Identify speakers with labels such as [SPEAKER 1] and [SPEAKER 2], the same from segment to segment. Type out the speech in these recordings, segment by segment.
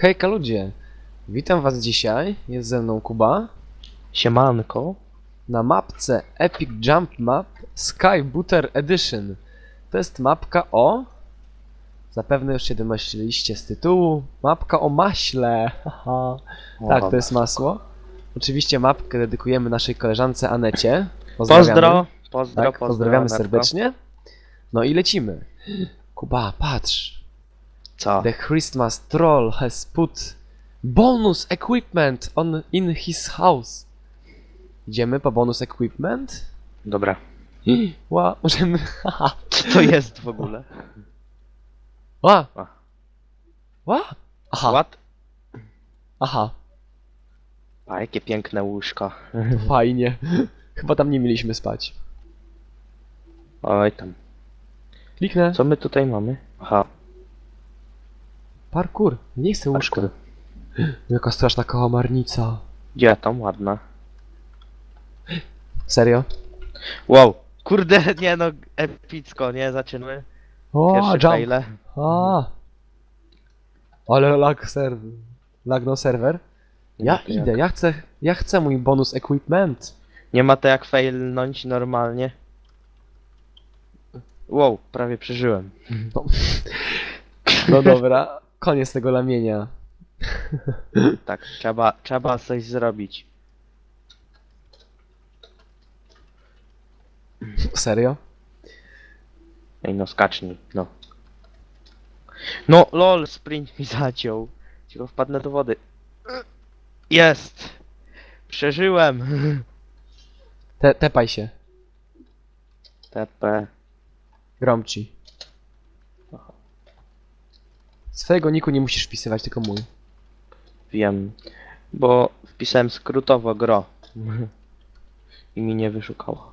[SPEAKER 1] Hejka ludzie, witam was dzisiaj, jest ze mną Kuba,
[SPEAKER 2] Siemanko.
[SPEAKER 1] na mapce Epic Jump Map Sky Booter Edition. To jest mapka o... Zapewne już się domyśliliście z tytułu, mapka o maśle, haha. Tak, to jest masło. Oczywiście mapkę dedykujemy naszej koleżance Anecie. Pozdrawiamy.
[SPEAKER 2] Pozdro. Pozdro,
[SPEAKER 1] Tak,
[SPEAKER 2] pozdro,
[SPEAKER 1] pozdrawiamy
[SPEAKER 2] Anetko.
[SPEAKER 1] serdecznie. No i lecimy. Kuba, patrz.
[SPEAKER 2] Co?
[SPEAKER 1] The Christmas troll has put bonus equipment on in his house. Idziemy po bonus equipment?
[SPEAKER 2] Dobra.
[SPEAKER 1] Ła, możemy... Haha.
[SPEAKER 2] Co to jest w ogóle?
[SPEAKER 1] Ła!
[SPEAKER 2] A.
[SPEAKER 1] Ła! Aha,
[SPEAKER 2] What?
[SPEAKER 1] aha,
[SPEAKER 2] A jakie piękne łóżko.
[SPEAKER 1] fajnie. Chyba tam nie mieliśmy spać.
[SPEAKER 2] Oj tam.
[SPEAKER 1] Kliknę.
[SPEAKER 2] Co my tutaj mamy? Aha.
[SPEAKER 1] Parkour. Nie chcę łóżka.
[SPEAKER 2] Parkour.
[SPEAKER 1] Jaka straszna kałamarnica.
[SPEAKER 2] Gdzie tam ładna?
[SPEAKER 1] Serio?
[SPEAKER 2] Wow. Kurde, nie no, epicko, nie? Zaczynamy.
[SPEAKER 1] O, jump.
[SPEAKER 2] faile.
[SPEAKER 1] A. Ale lag serwer. Lagnął serwer. Ja
[SPEAKER 2] Nie ma to
[SPEAKER 1] idę,
[SPEAKER 2] jak-
[SPEAKER 1] ja chcę, ja chcę mój bonus equipment.
[SPEAKER 2] Nie ma to jak failnąć normalnie. Wow, prawie przeżyłem.
[SPEAKER 1] No, no dobra, koniec tego lamienia.
[SPEAKER 2] Tak, trzeba, trzeba coś zrobić.
[SPEAKER 1] Serio?
[SPEAKER 2] Ej no, skacznij, no. No, lol, sprint mi zaciął. Cicho wpadnę do wody. Jest! Przeżyłem!
[SPEAKER 1] Te, tepaj się,
[SPEAKER 2] TP.
[SPEAKER 1] gromci. Swojego niku nie musisz wpisywać, tylko mój.
[SPEAKER 2] Wiem. Bo wpisałem skrótowo gro. I mi nie wyszukało.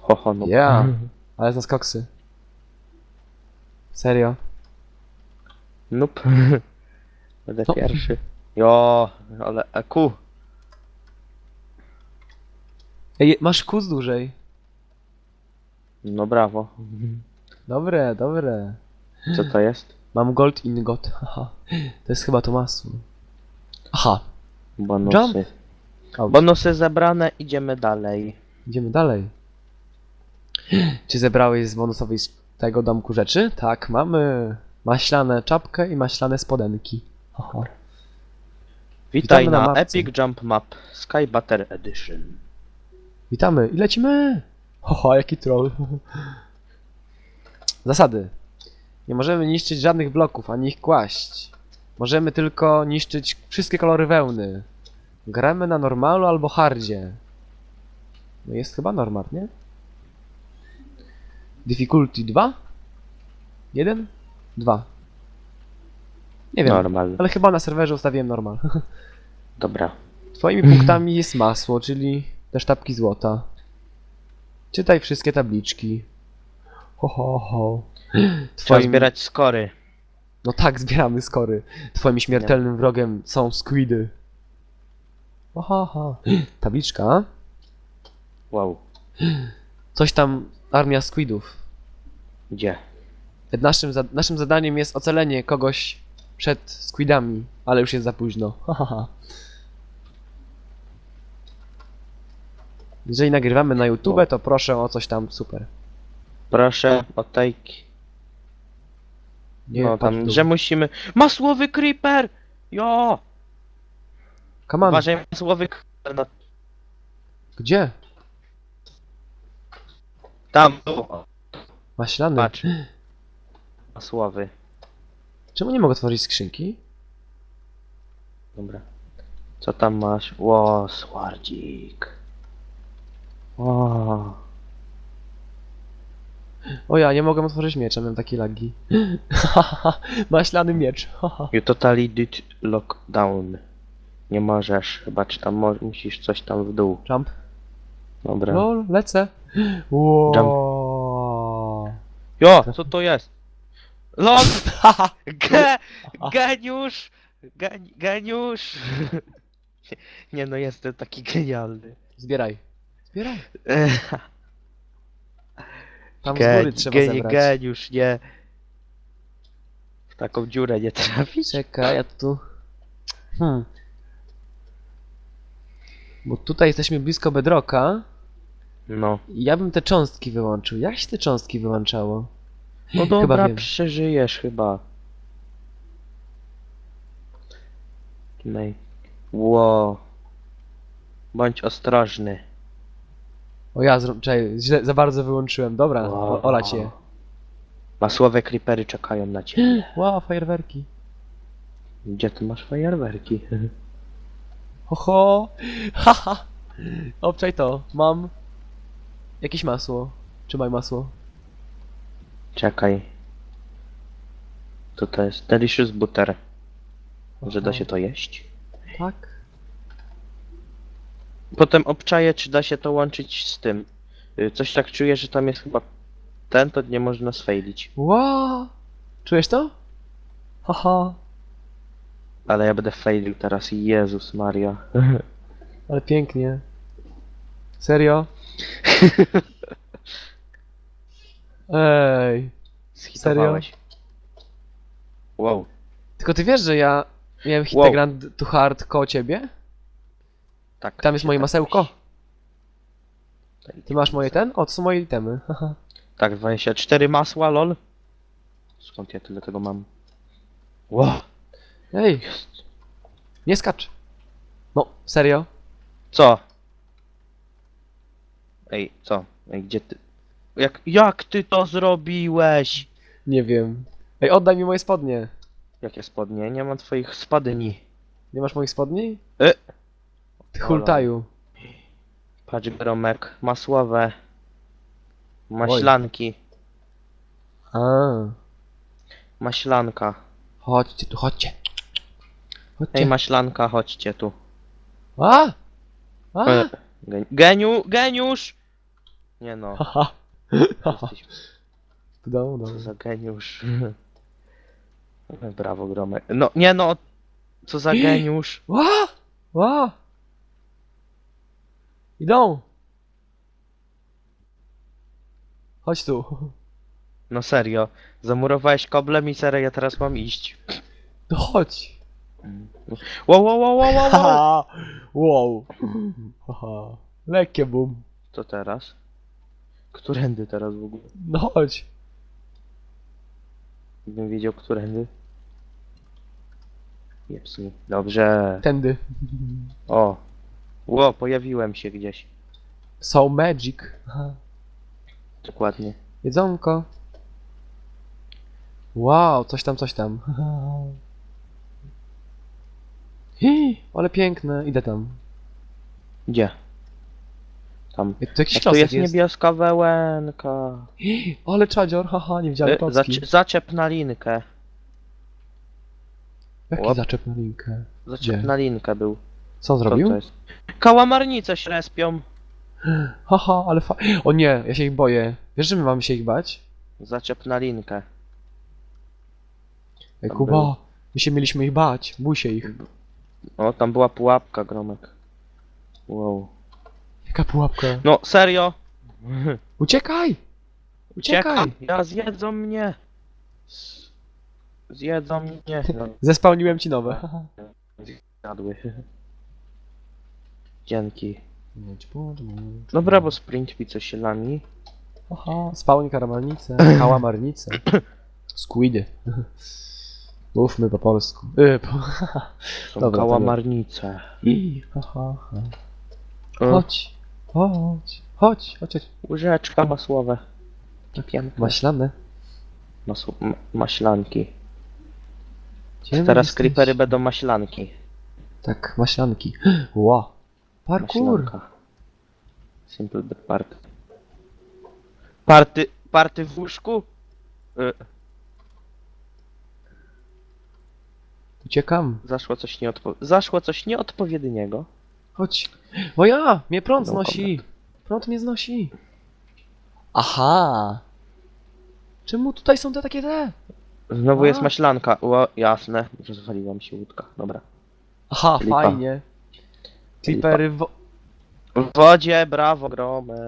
[SPEAKER 2] Ho, ho, no.
[SPEAKER 1] Ja. Ale z koksy. Serio?
[SPEAKER 2] Nope. Będę
[SPEAKER 1] No.
[SPEAKER 2] pierwszy. Jo, ale EQ.
[SPEAKER 1] Ej, masz kuz dłużej.
[SPEAKER 2] No brawo.
[SPEAKER 1] Dobre, dobre.
[SPEAKER 2] Co to jest?
[SPEAKER 1] Mam gold ingot, haha. To jest chyba to masło. Aha,
[SPEAKER 2] Bonusy.
[SPEAKER 1] Jump. Out.
[SPEAKER 2] Bonusy zebrane, idziemy dalej.
[SPEAKER 1] Idziemy dalej. Czy zebrałeś z bonusowej z tego domku rzeczy? Tak, mamy maślane czapkę i maślane spodenki. Aha.
[SPEAKER 2] Witaj
[SPEAKER 1] Witamy na
[SPEAKER 2] na,
[SPEAKER 1] mapce.
[SPEAKER 2] Epic Jump Map Sky Butter Edition.
[SPEAKER 1] Witamy i lecimy! Haha, jaki troll. Zasady. Nie możemy niszczyć żadnych bloków, ani ich kłaść. Możemy tylko niszczyć wszystkie kolory wełny. Gramy na normalu albo hardzie. No jest chyba normal, nie? Difficulty 2? 1? 2. Nie wiem,
[SPEAKER 2] Normal.
[SPEAKER 1] ale chyba na serwerze ustawiłem normal.
[SPEAKER 2] Dobra.
[SPEAKER 1] Twoimi punktami jest masło, czyli te sztabki złota. Czytaj wszystkie tabliczki. Ho, ho, ho.
[SPEAKER 2] Trzeba
[SPEAKER 1] Twoim...
[SPEAKER 2] zbierać skory.
[SPEAKER 1] No tak, zbieramy skory. Twoim śmiertelnym wrogiem są squidy. Ho. Tabliczka.
[SPEAKER 2] Wow.
[SPEAKER 1] Coś tam, armia squidów.
[SPEAKER 2] Gdzie?
[SPEAKER 1] Naszym, za... Naszym zadaniem jest ocalenie kogoś przed squidami, ale już jest za późno. Ha, ha, ha. Jeżeli nagrywamy na YouTube, to proszę o coś tam super.
[SPEAKER 2] Proszę o take.
[SPEAKER 1] Nie,
[SPEAKER 2] no
[SPEAKER 1] patrz
[SPEAKER 2] tam,
[SPEAKER 1] tu.
[SPEAKER 2] że musimy. Masłowy creeper! Jo!
[SPEAKER 1] Come on.
[SPEAKER 2] Uważaj, masłowy creeper.
[SPEAKER 1] Gdzie?
[SPEAKER 2] tam, tu.
[SPEAKER 1] Maślany.
[SPEAKER 2] Patrz. Masłowy.
[SPEAKER 1] Czemu nie mogę otworzyć skrzynki?
[SPEAKER 2] Dobra. Co tam masz? Ło, swardzik. Ło.
[SPEAKER 1] O ja, nie mogę otworzyć miecza, mam takie lagi. Maślany miecz.
[SPEAKER 2] You totally did lockdown. Nie możesz, chyba czy tam mo musisz coś tam w dół.
[SPEAKER 1] Jump.
[SPEAKER 2] Dobra.
[SPEAKER 1] Lol, lecę. Wow.
[SPEAKER 2] Jo, co to jest? LOL! Ge geniusz! Gen geniusz! Nie no, jestem taki genialny.
[SPEAKER 1] Zbieraj. Zbieraj. Tam z
[SPEAKER 2] Ge
[SPEAKER 1] góry trzeba
[SPEAKER 2] geni
[SPEAKER 1] zebrać.
[SPEAKER 2] geniusz, nie. taką dziurę nie trafić.
[SPEAKER 1] Czekaj, ja tu... Hmm. Bo tutaj jesteśmy blisko bedroka
[SPEAKER 2] No.
[SPEAKER 1] i ja bym te cząstki wyłączył. Jak się te cząstki wyłączało?
[SPEAKER 2] No
[SPEAKER 1] Chyba
[SPEAKER 2] dobra,
[SPEAKER 1] wiem.
[SPEAKER 2] przeżyjesz chyba. Ło. Bądź ostrożny.
[SPEAKER 1] O ja, zro... Czekaj, źle, za bardzo wyłączyłem. Dobra,
[SPEAKER 2] Wow.
[SPEAKER 1] o, olać je.
[SPEAKER 2] Masłowe creepery czekają na ciebie.
[SPEAKER 1] Wow, fajerwerki.
[SPEAKER 2] Gdzie ty masz fajerwerki?
[SPEAKER 1] Oho! Haha! Obczaj to, mam... Jakieś masło. Trzymaj masło.
[SPEAKER 2] Czekaj. Co to jest? Delicious butter. Może da się to jeść?
[SPEAKER 1] Tak?
[SPEAKER 2] Potem obczaję, czy da się to łączyć z tym. Y, Coś tak czuję, że tam jest chyba ten, to nie można sfejlić.
[SPEAKER 1] Wow! Czujesz to? Haha!
[SPEAKER 2] Ale ja będę failił teraz, Jezus Maria.
[SPEAKER 1] Ale pięknie. Serio? Ej.
[SPEAKER 2] Schitowałeś. Wow.
[SPEAKER 1] Tylko ty wiesz, że ja miałem
[SPEAKER 2] Wow.
[SPEAKER 1] Hitegrand to hard koło ciebie?
[SPEAKER 2] Tak.
[SPEAKER 1] Tam jest moje
[SPEAKER 2] tak
[SPEAKER 1] masełko.
[SPEAKER 2] nosi.
[SPEAKER 1] Ty masz moje ten? O, to są moje itemy.
[SPEAKER 2] Tak, 24 masła, lol. Skąd ja tyle tego mam? Wow.
[SPEAKER 1] Ej, nie skacz. No, serio?
[SPEAKER 2] Co? Ej, co? Ej, gdzie ty? Jak, jak ty to zrobiłeś?
[SPEAKER 1] Nie wiem. Ej, oddaj mi moje spodnie.
[SPEAKER 2] Jakie spodnie? Nie mam twoich spadni.
[SPEAKER 1] Nie masz moich spodni?
[SPEAKER 2] E.
[SPEAKER 1] Ty hultaju.
[SPEAKER 2] Patrz gromek, masłowe. Maślanki.
[SPEAKER 1] A.
[SPEAKER 2] Maślanka.
[SPEAKER 1] Chodźcie tu, chodźcie. Chodźcie.
[SPEAKER 2] Ej, maślanka, chodźcie tu.
[SPEAKER 1] A! A!
[SPEAKER 2] E, gen- Geniu, geniusz! Nie no,
[SPEAKER 1] Haha.
[SPEAKER 2] Jesteś co za geniusz. Brawo, gromek. No, nie no, co za geniusz.
[SPEAKER 1] Ła! Ła! Idą! Chodź tu.
[SPEAKER 2] No serio, zamurowałeś koblem i serio, ja teraz mam iść.
[SPEAKER 1] No chodź.
[SPEAKER 2] Wow, wow, wow, wow, wow, wow.
[SPEAKER 1] Haha. Wow. Haha. Lekkie bum.
[SPEAKER 2] Co teraz? Którędy teraz w ogóle?
[SPEAKER 1] No chodź.
[SPEAKER 2] Gdybym wiedział, którędy. Jepsni. Dobrze.
[SPEAKER 1] Tędy.
[SPEAKER 2] O. Ło, pojawiłem się gdzieś.
[SPEAKER 1] So magic. Aha.
[SPEAKER 2] Dokładnie.
[SPEAKER 1] Jedzonko. Wow, coś tam, coś tam. Hi, ale piękne. Idę tam.
[SPEAKER 2] Gdzie? Tam.
[SPEAKER 1] Tu jakiś
[SPEAKER 2] A tu jest,
[SPEAKER 1] jest.
[SPEAKER 2] niebieska wełenka.
[SPEAKER 1] Hi, Ale czadzior, haha, nie widziałem
[SPEAKER 2] Y,
[SPEAKER 1] klocki.
[SPEAKER 2] zac zaczep na linkę.
[SPEAKER 1] Jaki
[SPEAKER 2] Łap.
[SPEAKER 1] zaczep na linkę?
[SPEAKER 2] Zaczep
[SPEAKER 1] Gdzie?
[SPEAKER 2] na linkę był.
[SPEAKER 1] Co
[SPEAKER 2] Co
[SPEAKER 1] zrobił?
[SPEAKER 2] to jest? Kałamarnice się respią.
[SPEAKER 1] Haha, ale fa... O nie, ja się ich boję. Wiesz, że my mamy się ich bać?
[SPEAKER 2] Zaczep na linkę.
[SPEAKER 1] Ej,
[SPEAKER 2] Tam
[SPEAKER 1] Kuba,
[SPEAKER 2] był.
[SPEAKER 1] my się mieliśmy ich bać. Bój się ich.
[SPEAKER 2] O, tam była pułapka, Gromek. Wow.
[SPEAKER 1] Jaka pułapka?
[SPEAKER 2] No, serio?
[SPEAKER 1] Uciekaj! Uciekaj!
[SPEAKER 2] Ja zjedzą mnie. Z- Zjedzą mnie. No,
[SPEAKER 1] Zespełniłem ci nowe.
[SPEAKER 2] Dzięki. Dobra, bo sprint coś się lami.
[SPEAKER 1] Aha, spałoń karamalnice, kałamarnice, squidy. Mówmy po polsku. Y, po...
[SPEAKER 2] Są
[SPEAKER 1] Dobra,
[SPEAKER 2] kałamarnice.
[SPEAKER 1] I, ha.
[SPEAKER 2] O,
[SPEAKER 1] Chodź, chodź, chodź, chodź, chodź.
[SPEAKER 2] Łyżeczka masłowe. Piękne.
[SPEAKER 1] Maślane.
[SPEAKER 2] Masło, ma, maślanki.
[SPEAKER 1] Gdzie
[SPEAKER 2] Teraz
[SPEAKER 1] jesteś?
[SPEAKER 2] creepery będą maślanki.
[SPEAKER 1] Tak, maślanki. Ła. Parkour.
[SPEAKER 2] Maślanka. Simple but party. Party, party w łóżku? Y,
[SPEAKER 1] Uciekam.
[SPEAKER 2] zaszło coś nieodpo... Zaszło coś nieodpowiedniego.
[SPEAKER 1] Chodź. O ja, mnie prąd
[SPEAKER 2] No,
[SPEAKER 1] znosi. Prąd mnie znosi. Aha. Czemu tutaj są te takie te?
[SPEAKER 2] Znowu
[SPEAKER 1] A.
[SPEAKER 2] jest maślanka. O, jasne. Rozwaliła mi się łódka. Dobra.
[SPEAKER 1] Aha,
[SPEAKER 2] Lipa.
[SPEAKER 1] fajnie. Clippery wo-
[SPEAKER 2] W wodzie, brawo, gromek.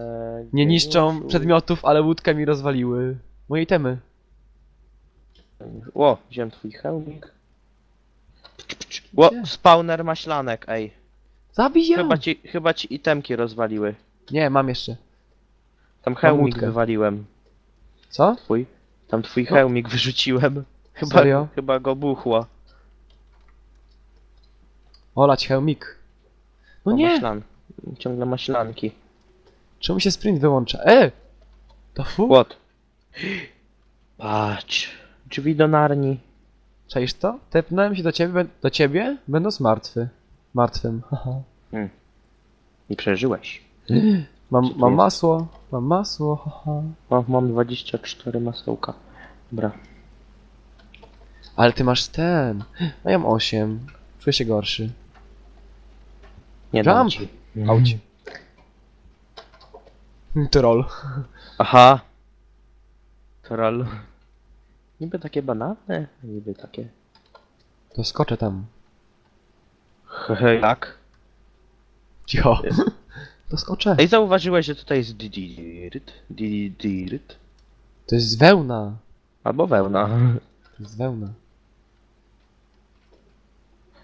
[SPEAKER 1] nie niszczą przedmiotów, ale łódkę mi rozwaliły. Moje temy.
[SPEAKER 2] O, wziąłem twój hełmik. O,
[SPEAKER 1] Gdzie?
[SPEAKER 2] spawner maślanek, ej.
[SPEAKER 1] Zabij ją!
[SPEAKER 2] Chyba ci, chyba ci itemki rozwaliły.
[SPEAKER 1] Nie, mam jeszcze.
[SPEAKER 2] Tam hełmik
[SPEAKER 1] łódkę.
[SPEAKER 2] wywaliłem.
[SPEAKER 1] Co?
[SPEAKER 2] Twój. Tam twój
[SPEAKER 1] No.
[SPEAKER 2] hełmik wyrzuciłem. Chyba,
[SPEAKER 1] Serio?
[SPEAKER 2] chyba go buchło.
[SPEAKER 1] Olać hełmik. No
[SPEAKER 2] O,
[SPEAKER 1] nie!
[SPEAKER 2] Maślan. Ciągle maślanki.
[SPEAKER 1] Czemu się sprint wyłącza? E! To fu?
[SPEAKER 2] What? Patrz. Drzwi do narni.
[SPEAKER 1] Czaisz to? Tepnąłem się do ciebie, do ciebie, będąc martwy. Martwym. Haha.
[SPEAKER 2] I przeżyłeś.
[SPEAKER 1] Mam, mam masło, mam masło, haha.
[SPEAKER 2] O, mam 24 masełka. Dobra.
[SPEAKER 1] Ale ty masz ten. A ja mam 8. Czuję się gorszy.
[SPEAKER 2] Nie dam
[SPEAKER 1] Jump!
[SPEAKER 2] ci.
[SPEAKER 1] Auć. Troll.
[SPEAKER 2] Aha. Troll. Niby takie banalne, niby takie.
[SPEAKER 1] To skoczę tam.
[SPEAKER 2] Hehe, jak?
[SPEAKER 1] Cicho. To skoczę.
[SPEAKER 2] Ej, zauważyłeś, że tutaj jest dirt, dirt,
[SPEAKER 1] To jest wełna.
[SPEAKER 2] albo wełna.
[SPEAKER 1] To jest wełna.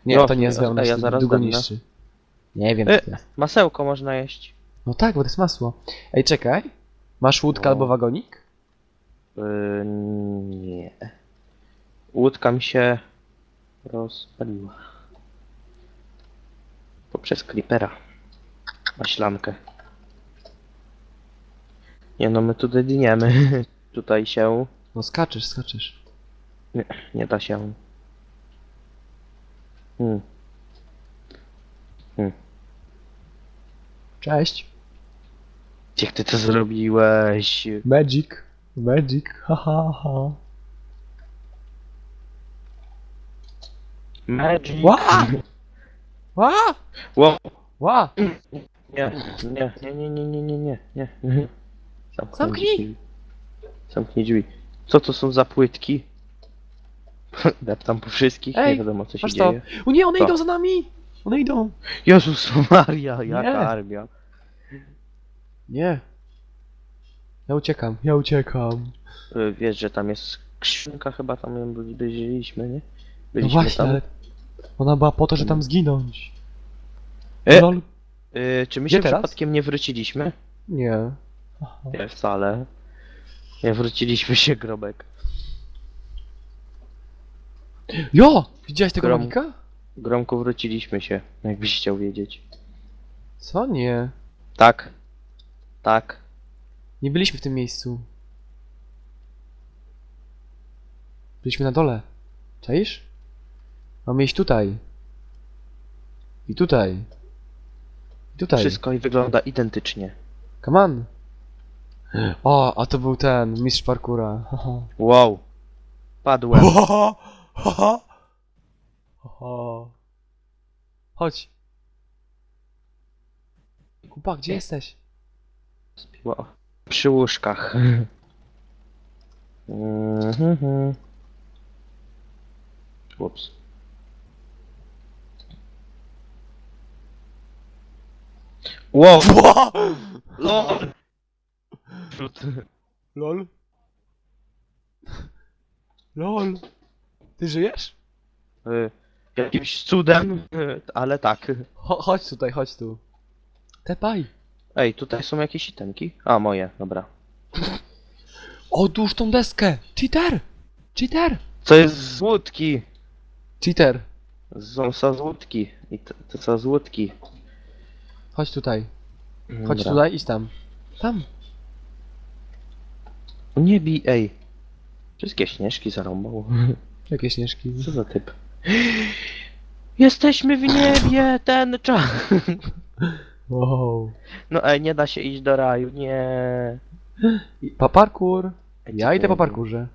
[SPEAKER 1] Nie,
[SPEAKER 2] No,
[SPEAKER 1] to nie jest wełna,
[SPEAKER 2] a ja
[SPEAKER 1] się
[SPEAKER 2] zaraz
[SPEAKER 1] długo
[SPEAKER 2] będę.
[SPEAKER 1] niszczy. Nie wiem,
[SPEAKER 2] E.
[SPEAKER 1] co to jest.
[SPEAKER 2] Masełko można jeść.
[SPEAKER 1] No tak, bo to jest masło. Ej, czekaj. Masz łódkę
[SPEAKER 2] No.
[SPEAKER 1] albo wagonik?
[SPEAKER 2] Yy, nie. Łódka mi się rozpaliła. Poprzez creepera. Maślankę. Nie no, my tu dydniemy. Tutaj się
[SPEAKER 1] No skaczesz, skaczesz.
[SPEAKER 2] nie da się. Hmm.
[SPEAKER 1] Cześć.
[SPEAKER 2] Jak ty to zrobiłeś?
[SPEAKER 1] Magic. Magic. Haha. Ha, ha.
[SPEAKER 2] Magic.
[SPEAKER 1] Ła! Ła!
[SPEAKER 2] Ła!
[SPEAKER 1] Ła!
[SPEAKER 2] Nie, nie, nie, nie, nie, nie, nie, nie. nie. Zamknij.
[SPEAKER 1] Zamknij.
[SPEAKER 2] Zamknij drzwi. Co to są za płytki? Deptam po wszystkich,
[SPEAKER 1] Ej, nie
[SPEAKER 2] wiadomo co się dzieje.
[SPEAKER 1] O nie, one idą za nami! One idą.
[SPEAKER 2] Jezus Maria, jaka
[SPEAKER 1] Nie.
[SPEAKER 2] armia.
[SPEAKER 1] Nie. Ja uciekam, ja uciekam.
[SPEAKER 2] Y, Wiesz, że tam jest skrzynka, chyba tam ją byli- byliśmy, nie?
[SPEAKER 1] No
[SPEAKER 2] Byliśmy
[SPEAKER 1] właśnie,
[SPEAKER 2] tam.
[SPEAKER 1] ale ona była po to, że tam zginąć.
[SPEAKER 2] E!
[SPEAKER 1] Lol.
[SPEAKER 2] Y, czy my
[SPEAKER 1] Gdzie
[SPEAKER 2] się
[SPEAKER 1] teraz?
[SPEAKER 2] przypadkiem nie wróciliśmy?
[SPEAKER 1] Nie.
[SPEAKER 2] Nie, wcale. Nie wróciliśmy się, Grobek.
[SPEAKER 1] Jo! Widziałeś tego
[SPEAKER 2] Grom.
[SPEAKER 1] magika?
[SPEAKER 2] Gromku, wróciliśmy się, jakbyś chciał wiedzieć.
[SPEAKER 1] Co? Nie.
[SPEAKER 2] Tak. Tak.
[SPEAKER 1] Nie byliśmy w tym miejscu. Byliśmy na dole. Czaisz? Mamy iść tutaj. I tutaj. I tutaj.
[SPEAKER 2] Wszystko i wygląda identycznie.
[SPEAKER 1] Come on. O, a to był ten, mistrz parkura.
[SPEAKER 2] Wow. Padłem.
[SPEAKER 1] Haha. Chodź. Kupa, gdzie jesteś?
[SPEAKER 2] Wow. Przy łóżkach. Mhm. Ups. Wow. LOL.
[SPEAKER 1] Lol. Lol. Ty żyjesz?
[SPEAKER 2] Y, Jakimś cudem, ale tak.
[SPEAKER 1] Cho chodź tutaj, chodź tu. Tepaj.
[SPEAKER 2] Ej, tutaj są jakieś itemki? A, moje, dobra.
[SPEAKER 1] Odłóż tą deskę. Cheater. Cheater.
[SPEAKER 2] Co jest z łódki?
[SPEAKER 1] Cheater.
[SPEAKER 2] Są są z łódki. I to, to są z łódki.
[SPEAKER 1] Chodź tutaj. Chodź
[SPEAKER 2] Dobra.
[SPEAKER 1] tutaj, idź tam. Tam.
[SPEAKER 2] Nie bij, ej. Wszystkie śnieżki zarąbał.
[SPEAKER 1] Jakie śnieżki.
[SPEAKER 2] Co za typ? Jesteśmy w niebie, ten czas.
[SPEAKER 1] Wow.
[SPEAKER 2] No ej, nie da się iść do raju, nie.
[SPEAKER 1] Pa parkour. Ja idę po parkurze.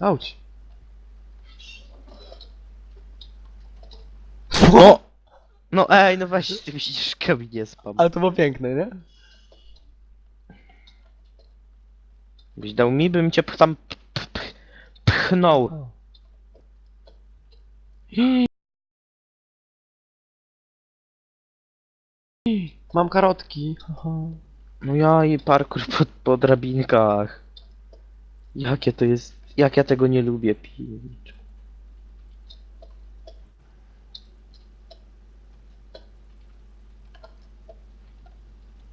[SPEAKER 1] Auć.
[SPEAKER 2] No! No ej, no weź z tymi śnieżkami nie spam.
[SPEAKER 1] Ale to było piękne, nie?
[SPEAKER 2] Byś dał mi, bym cię p- tam p- p- p- pchnął.
[SPEAKER 1] O. Mam karotki.
[SPEAKER 2] No ja i parkour po, po drabinkach. Jakie to jest... Jak ja tego nie lubię.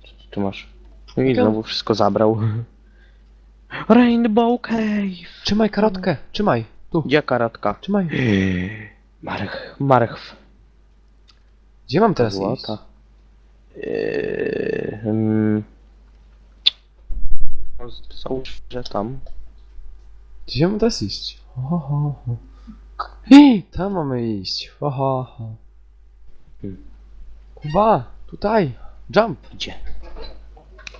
[SPEAKER 2] Co ty tu masz? No i znowu wszystko zabrał. Rainbow Cave!
[SPEAKER 1] Trzymaj karotkę, trzymaj. Tu,
[SPEAKER 2] Gdzie karatka?
[SPEAKER 1] trzymaj.
[SPEAKER 2] March, marchw.
[SPEAKER 1] Gdzie mam teraz iść?
[SPEAKER 2] Złota. Yy, hmm. No, Załóż, że tam.
[SPEAKER 1] Gdzie mam teraz iść? Ho, ho, ho. Hej, tam mamy iść. Ho, ho, ho.
[SPEAKER 2] Hmm.
[SPEAKER 1] Kuba, tutaj. Jump,
[SPEAKER 2] Gdzie?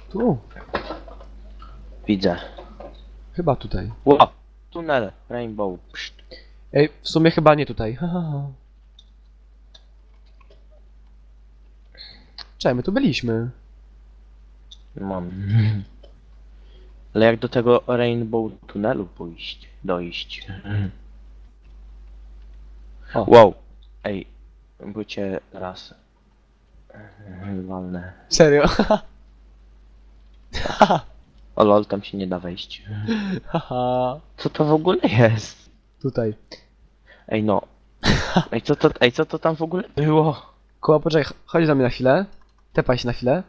[SPEAKER 1] tu.
[SPEAKER 2] Widzę.
[SPEAKER 1] Chyba tutaj.
[SPEAKER 2] Ło! Tunel, rainbow. Pszt.
[SPEAKER 1] Ej, w sumie chyba nie tutaj. Czekaj, my tu byliśmy.
[SPEAKER 2] Mam. Ale jak do tego rainbow tunelu pójść, dojść.
[SPEAKER 1] O.
[SPEAKER 2] Wow. Ej, bo cię raz walnę.
[SPEAKER 1] Serio?
[SPEAKER 2] O lol, tam się nie da wejść.
[SPEAKER 1] Haha.
[SPEAKER 2] Co to w ogóle jest?
[SPEAKER 1] Tutaj.
[SPEAKER 2] Ej no. Ej co to, ej co to tam w ogóle było?
[SPEAKER 1] Kuba, poczekaj, ch- chodź do mnie na chwilę. Tepaj się na chwilę.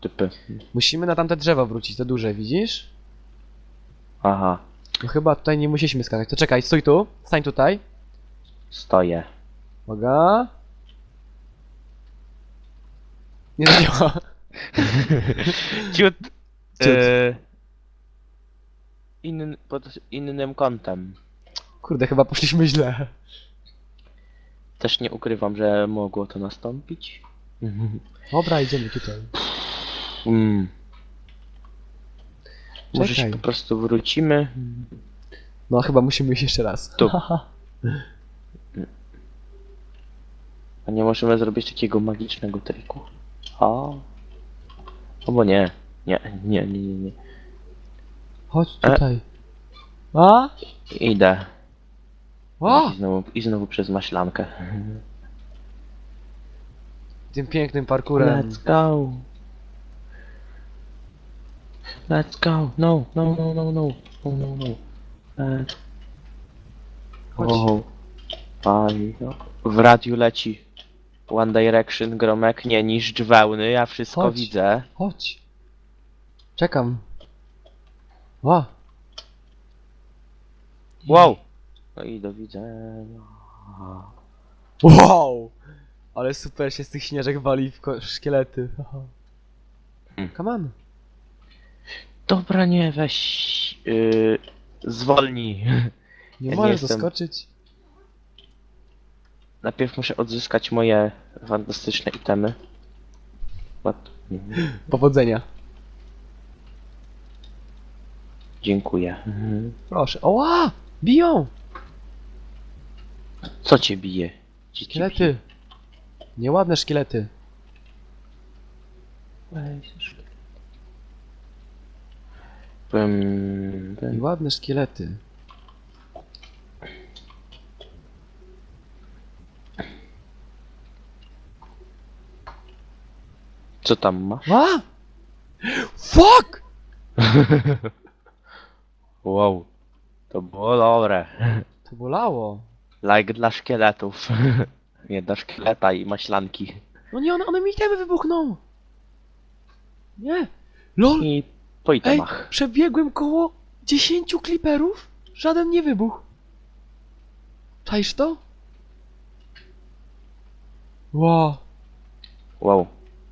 [SPEAKER 2] Typy.
[SPEAKER 1] Musimy na tamte drzewo wrócić, te duże, widzisz?
[SPEAKER 2] Aha,
[SPEAKER 1] No chyba tutaj nie musieliśmy skakać. To czekaj, stój tu, stań tutaj.
[SPEAKER 2] stoję.
[SPEAKER 1] Uwaga. Nie zadziała.
[SPEAKER 2] Ciut.
[SPEAKER 1] Ciut.
[SPEAKER 2] E, inny, pod innym kątem.
[SPEAKER 1] Kurde, chyba poszliśmy źle.
[SPEAKER 2] Też nie ukrywam, że mogło to nastąpić.
[SPEAKER 1] Dobra, idziemy tutaj.
[SPEAKER 2] Mm. Może się
[SPEAKER 1] Czekaj.
[SPEAKER 2] po prostu wrócimy.
[SPEAKER 1] No chyba musimy iść jeszcze raz.
[SPEAKER 2] Tu. A nie możemy zrobić takiego magicznego triku. O. Albo nie. Nie, nie, nie, nie, nie.
[SPEAKER 1] Chodź tutaj. A?
[SPEAKER 2] Idę.
[SPEAKER 1] A?
[SPEAKER 2] I znowu, I znowu przez maślankę.
[SPEAKER 1] Tym pięknym parkurem.
[SPEAKER 2] Let's go. Let's go. No, no, no, no, no. No, no, no. Let's
[SPEAKER 1] Chodź.
[SPEAKER 2] go. W radiu leci One Direction, gromek, nie niszcz wełny, ja wszystko
[SPEAKER 1] Chodź.
[SPEAKER 2] widzę.
[SPEAKER 1] Chodź. Czekam. Ła.
[SPEAKER 2] Wow! No i do widzenia.
[SPEAKER 1] Wow! Ale super się z tych śnieżek wali w ko- szkielety.
[SPEAKER 2] Hmm.
[SPEAKER 1] Come on.
[SPEAKER 2] Dobra, nie, weź... Yy, zwolnij.
[SPEAKER 1] Nie
[SPEAKER 2] Ja nie
[SPEAKER 1] możesz
[SPEAKER 2] jestem-
[SPEAKER 1] doskoczyć.
[SPEAKER 2] Najpierw muszę odzyskać moje fantastyczne itemy. What?
[SPEAKER 1] Powodzenia.
[SPEAKER 2] Dziękuję.
[SPEAKER 1] Proszę. Oła! Biją!
[SPEAKER 2] Co cię bije? Ci- ci
[SPEAKER 1] Szkielety. Nieładne szkielety.
[SPEAKER 2] Bym, bym.
[SPEAKER 1] Nieładne szkielety.
[SPEAKER 2] Co tam masz?
[SPEAKER 1] A! Fuck!
[SPEAKER 2] Wow. To było dobre.
[SPEAKER 1] To bolało.
[SPEAKER 2] Like dla szkieletów. Nie dla szkieleta i maślanki.
[SPEAKER 1] No nie, one, one mi temy wybuchną. Nie. LOL!
[SPEAKER 2] I po
[SPEAKER 1] Ej,
[SPEAKER 2] itemach.
[SPEAKER 1] przebiegłem koło 10 kliperów, żaden nie wybuchł. Czaisz to? Wow.
[SPEAKER 2] Wow.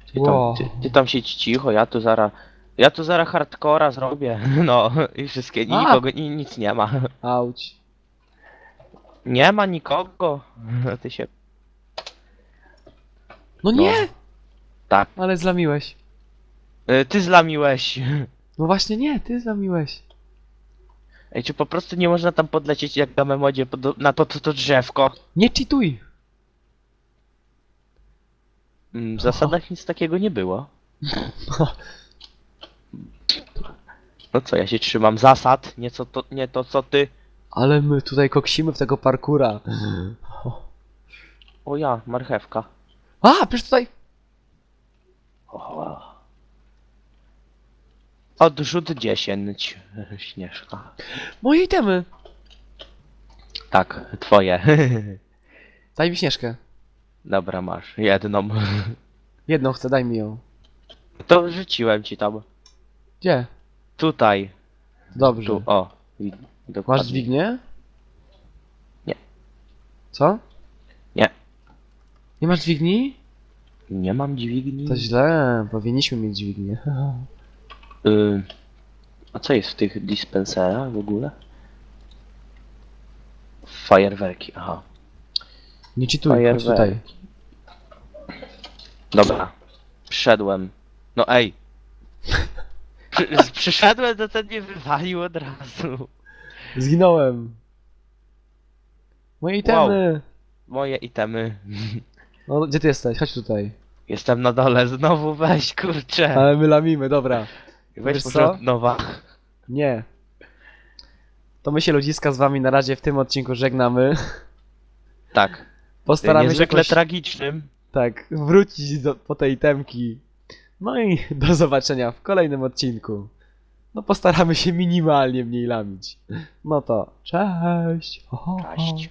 [SPEAKER 2] Ty tam,
[SPEAKER 1] Wow.
[SPEAKER 2] ty, ty tam siedź cicho, ja tu zara... Ja tu zara hardcora zrobię. No i wszystkie,
[SPEAKER 1] A.
[SPEAKER 2] nikogo, ni, nic nie ma.
[SPEAKER 1] Auć.
[SPEAKER 2] Nie ma nikogo. Ty się...
[SPEAKER 1] No nie!
[SPEAKER 2] Tak.
[SPEAKER 1] Ale zlamiłeś.
[SPEAKER 2] Y, Ty zlamiłeś.
[SPEAKER 1] No właśnie nie, ty zlamiłeś.
[SPEAKER 2] Ej, czy po prostu nie można tam podlecieć jak na memodzie pod, na to, to, to drzewko?
[SPEAKER 1] Nie cheatuj.
[SPEAKER 2] Mm, W zasadach nic takiego nie było. No co, ja się trzymam zasad, nie, co to, nie to co ty.
[SPEAKER 1] Ale my tutaj koksimy w tego parkura.
[SPEAKER 2] O ja, marchewka.
[SPEAKER 1] A, przecież tutaj...
[SPEAKER 2] O, Odrzut 10. Śnieżka.
[SPEAKER 1] Moje itemy!
[SPEAKER 2] Tak, twoje.
[SPEAKER 1] Daj mi śnieżkę.
[SPEAKER 2] Dobra, masz. Jedną.
[SPEAKER 1] Jedną chcę, daj mi ją.
[SPEAKER 2] To wrzuciłem ci tam.
[SPEAKER 1] Gdzie?
[SPEAKER 2] Tutaj.
[SPEAKER 1] Dobrze.
[SPEAKER 2] Tu, o. I- Dokładnie.
[SPEAKER 1] Masz dźwignię?
[SPEAKER 2] Nie.
[SPEAKER 1] Co?
[SPEAKER 2] Nie.
[SPEAKER 1] Nie masz dźwigni?
[SPEAKER 2] Nie mam dźwigni.
[SPEAKER 1] To źle, powinniśmy mieć dźwignię.
[SPEAKER 2] Y, a co jest w tych dispenserach w ogóle? Fajerwerki, aha.
[SPEAKER 1] Nie czytuj, chodź
[SPEAKER 2] Fajerwerki.
[SPEAKER 1] tutaj.
[SPEAKER 2] Dobra. Przyszedłem. No ej. Przy, przyszedłem, to ten mnie wywalił od razu.
[SPEAKER 1] Zginąłem. Moje itemy!
[SPEAKER 2] Moje itemy.
[SPEAKER 1] No, gdzie ty jesteś? Chodź tutaj.
[SPEAKER 2] Jestem na dole, znowu weź, kurczę.
[SPEAKER 1] Ale my lamimy, dobra.
[SPEAKER 2] Weź
[SPEAKER 1] wiesz
[SPEAKER 2] może
[SPEAKER 1] co?
[SPEAKER 2] od nowa.
[SPEAKER 1] Nie. To my się ludziska z wami na razie w tym odcinku żegnamy.
[SPEAKER 2] Tak.
[SPEAKER 1] Postaramy się
[SPEAKER 2] Niezwykle
[SPEAKER 1] jakoś,
[SPEAKER 2] tragicznym.
[SPEAKER 1] tak, wrócić do, po tej temki. No i do zobaczenia w kolejnym odcinku. No postaramy się minimalnie mniej lamić. No to cześć. Ho.
[SPEAKER 2] Cześć.